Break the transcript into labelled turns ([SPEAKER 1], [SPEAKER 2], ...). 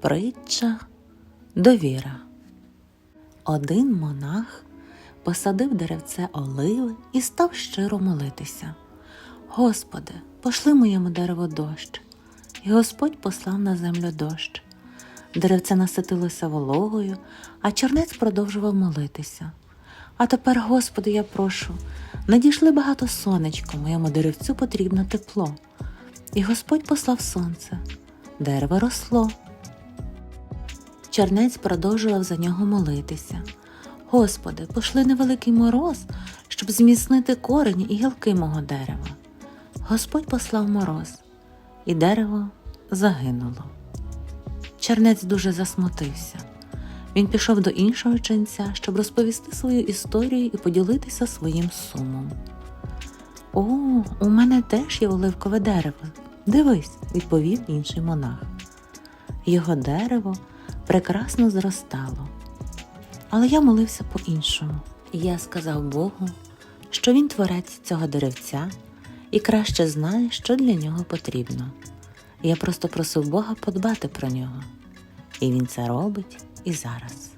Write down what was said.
[SPEAKER 1] Притча довіра. Один монах посадив деревце оливи і став щиро молитися. Господи, пошли моєму дереву дощ. І Господь послав на землю дощ. Деревце наситилося вологою, а чернець продовжував молитися. А тепер, Господи, я прошу, надійшли багато сонечко, моєму деревцю потрібно тепло. І Господь послав сонце. Дерево росло. Чернець продовжував за нього молитися. Господи, пошли невеликий мороз, щоб зміцнити корені і гілки мого дерева. Господь послав мороз, і дерево загинуло. Чернець дуже засмутився. Він пішов до іншого ченця, щоб розповісти свою історію і поділитися своїм сумом. О, у мене теж є оливкове дерево. Дивись, відповів інший монах. Його дерево прекрасно зростало. Але я молився по-іншому. Я сказав Богу, що він творець цього деревця і краще знає, що для нього потрібно. Я просто просив Бога подбати про нього. І він це робить і зараз.